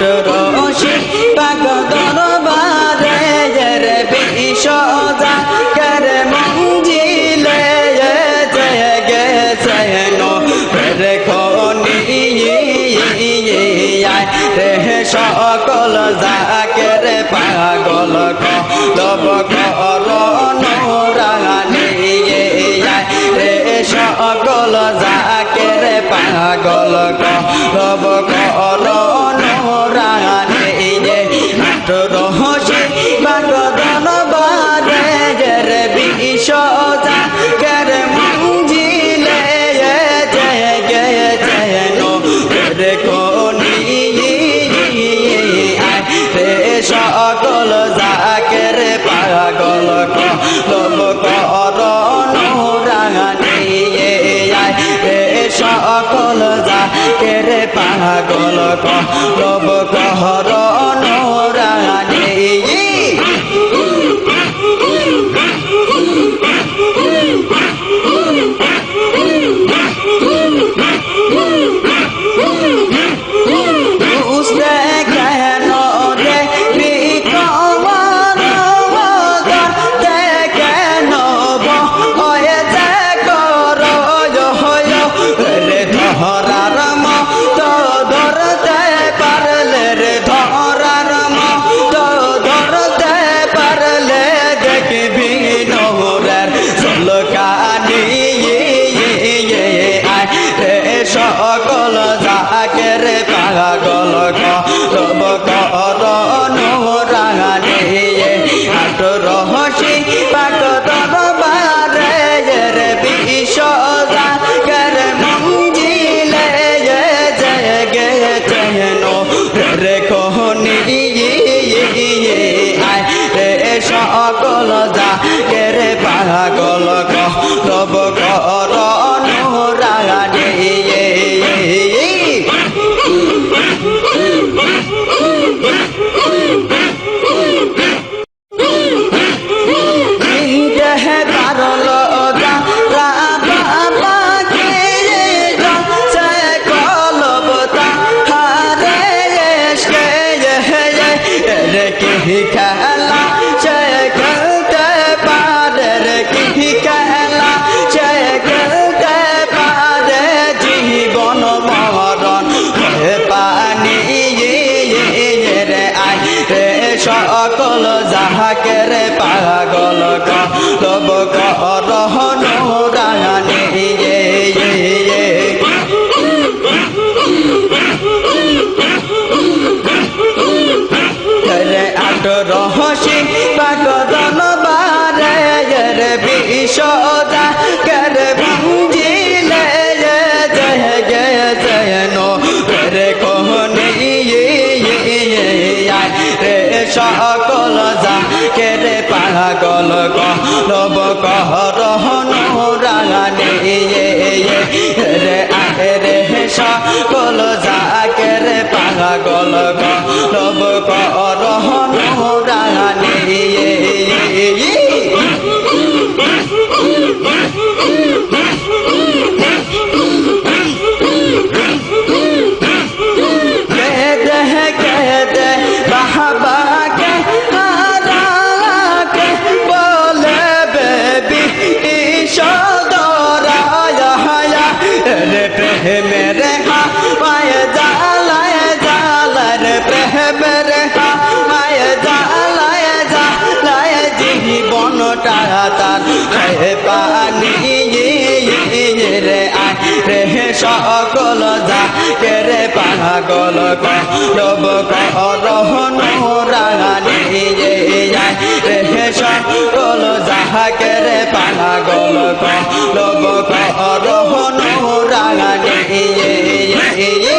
রশি পাক দরবারে রে বিশদা কর মঞ্জিলে গেছে রে রে সকল জাকের পাগল কলব করণ রাগানি রে সকল জাকের পাগল কলব করণ রে যা জাকের পাগল কলব করণ কলব সকল যাহাকে রে পাগল কলব করহন আট রহসি পাগদন সকল যা কেরে পাগল কলব করহন রাগানি রে আহেরে সকল যা কেরে পাগল কলব করহন রাগানি রে প্রেমের হা পায়ে জালায় জালার প্রেমের হা পায়ে জালায় জালায় জীবনটা তার হয়ে পানি রে আয় রে সকল যা কে রে পাগল কলব করহন রাগানি রে সকল যাহাকে রে পাগল কলব করহন রাগানি কাহারে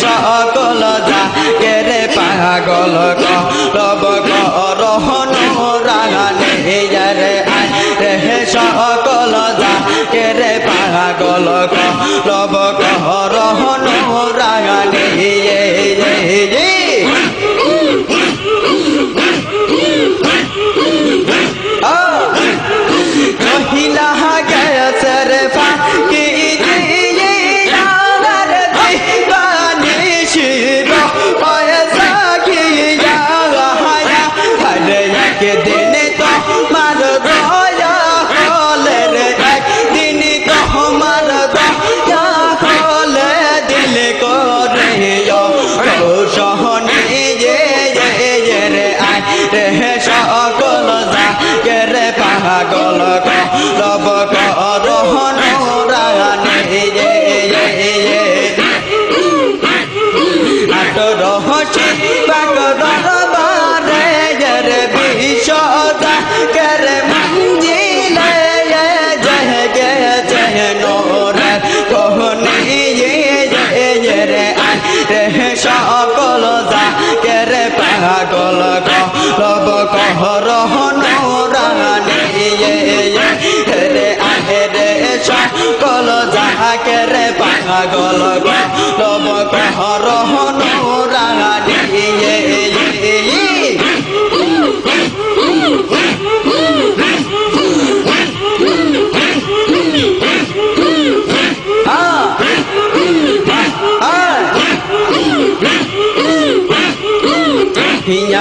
সকল যা কেরে পাগল কলব একদিন তোমার দয়া হলে রে? একদিন তোমার দয়া হলে দিল করে সহনে রে, আয় রে সকল যা রে পাগল। লব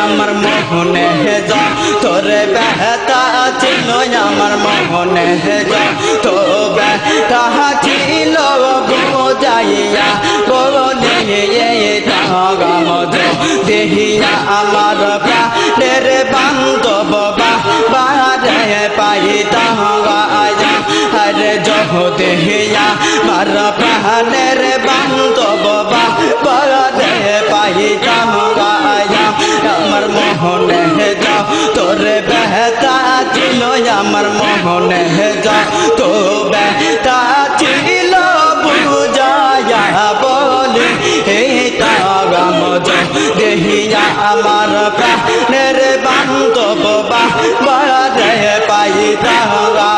আমার মোহনে যা তোরে বেহতা ছিল আমার মোহনে যা তো বেহতা ছিল বোঝাইয়া বলে গাম দেহিয়া আমার প্রাণের বান্ধব বারে পাই তাহাজা হরে জহ দেহিয়া মার প্রাণের বান্ধব বারে পাই তাহাজা আমার মোহনে যাও বেহতা ছিল আমার মোহনে যাও, তো বেহতা প্রাণের বান্ধব বারে পাই তাহারা